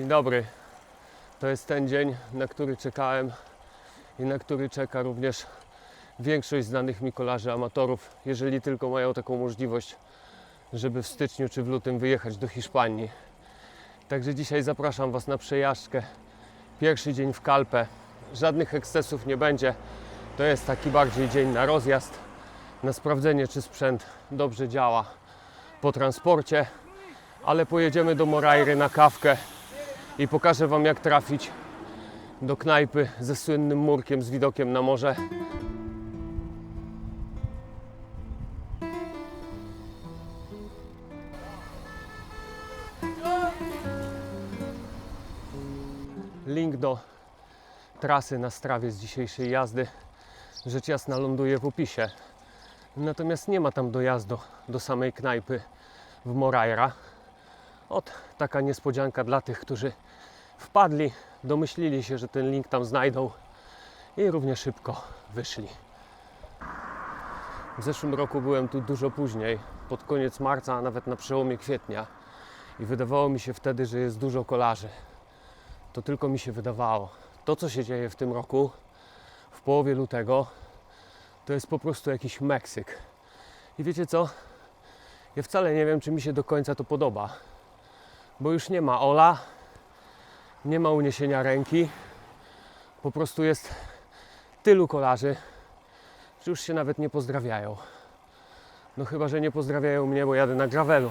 Dzień dobry. To jest ten dzień, na który czekałem i na który czeka również większość znanych mi kolarzy amatorów, jeżeli tylko mają taką możliwość, żeby w styczniu czy w lutym wyjechać do Hiszpanii. Także dzisiaj zapraszam Was na przejażdżkę. Pierwszy dzień w Kalpę. Żadnych ekscesów nie będzie. To jest taki bardziej dzień na rozjazd, na sprawdzenie, czy sprzęt dobrze działa po transporcie, ale pojedziemy do Morajry na kawkę i pokażę Wam, jak trafić do knajpy ze słynnym murkiem z widokiem na morze. Link do trasy na strawie z dzisiejszej jazdy rzecz jasna ląduje w opisie. Natomiast nie ma tam dojazdu do samej knajpy w Morajra. Ot, taka niespodzianka dla tych, którzy wpadli, domyślili się, że ten link tam znajdą i równie szybko wyszli. W zeszłym roku byłem tu dużo później, pod koniec marca, a nawet na przełomie kwietnia i wydawało mi się wtedy, że jest dużo kolarzy. To tylko mi się wydawało. To, co się dzieje w tym roku, w połowie lutego, to jest po prostu jakiś Meksyk. I wiecie co? Ja wcale nie wiem, czy mi się do końca to podoba, bo już nie ma Ola, nie ma uniesienia ręki, po prostu jest tylu kolarzy, że już się nawet nie pozdrawiają. No chyba, że nie pozdrawiają mnie, bo jadę na gravelu.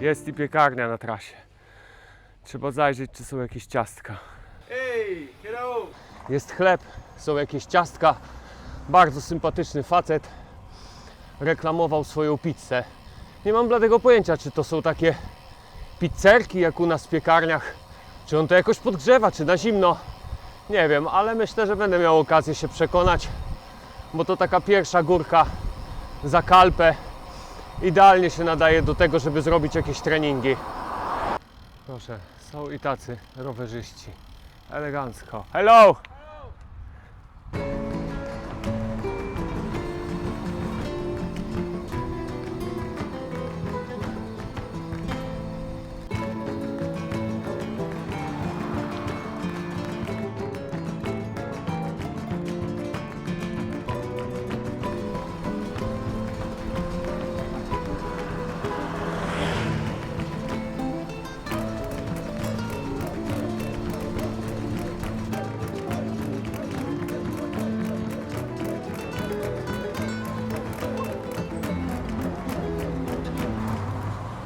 Jest i piekarnia na trasie. Trzeba zajrzeć, czy są jakieś ciastka. Hello. Jest chleb, są jakieś ciastka. Bardzo sympatyczny facet reklamował swoją pizzę. Nie mam bladego pojęcia, czy to są takie pizzerki jak u nas w piekarniach, czy on to jakoś podgrzewa, czy na zimno. Nie wiem, ale myślę, że będę miał okazję się przekonać, bo to taka pierwsza górka za kalpę. Idealnie się nadaje do tego, żeby zrobić jakieś treningi. Proszę, są i tacy rowerzyści. Elegancko. Hello!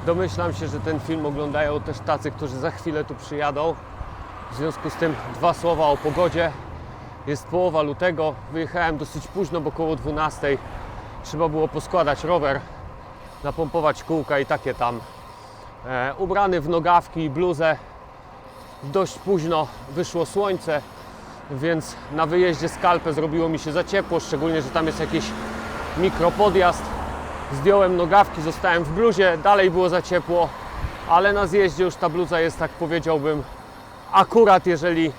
Domyślam się, że ten film oglądają też tacy, którzy za chwilę tu przyjadą. W związku z tym dwa słowa o pogodzie. Jest połowa lutego. Wyjechałem dosyć późno, bo około 12. Trzeba było poskładać rower, napompować kółka i takie tam. E, ubrany w nogawki i bluzę. Dość późno wyszło słońce, więc na wyjeździe z Kalpę zrobiło mi się za ciepło, szczególnie, że tam jest jakiś mikropodjazd. Zdjąłem nogawki, zostałem w bluzie, dalej było za ciepło, ale na zjeździe już ta bluza jest, tak powiedziałbym, akurat, jeżeli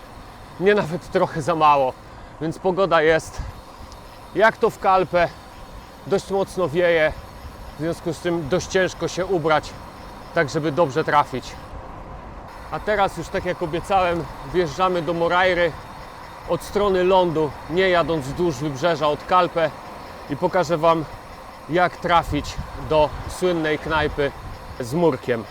nie nawet trochę za mało. Więc pogoda jest jak to w Kalpę, dość mocno wieje, w związku z tym dość ciężko się ubrać, tak żeby dobrze trafić. A teraz już tak jak obiecałem, wjeżdżamy do Morajry od strony lądu, nie jadąc wzdłuż wybrzeża od Kalpę i pokażę Wam jak trafić do słynnej knajpy z murkiem.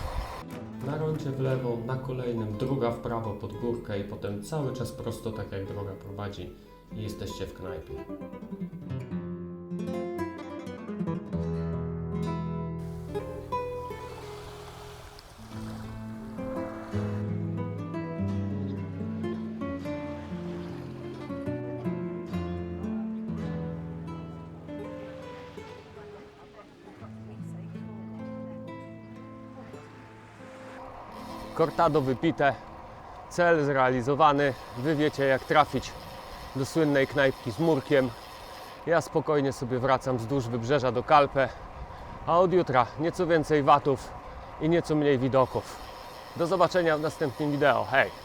Na rondzie w lewo, na kolejnym druga w prawo pod górkę i potem cały czas prosto tak jak droga prowadzi i jesteście w knajpie. Cortado wypite, cel zrealizowany. Wy wiecie jak trafić do słynnej knajpki z murkiem. Ja spokojnie sobie wracam wzdłuż wybrzeża do Kalpę, a od jutra nieco więcej watów i nieco mniej widoków. Do zobaczenia w następnym wideo. Hej!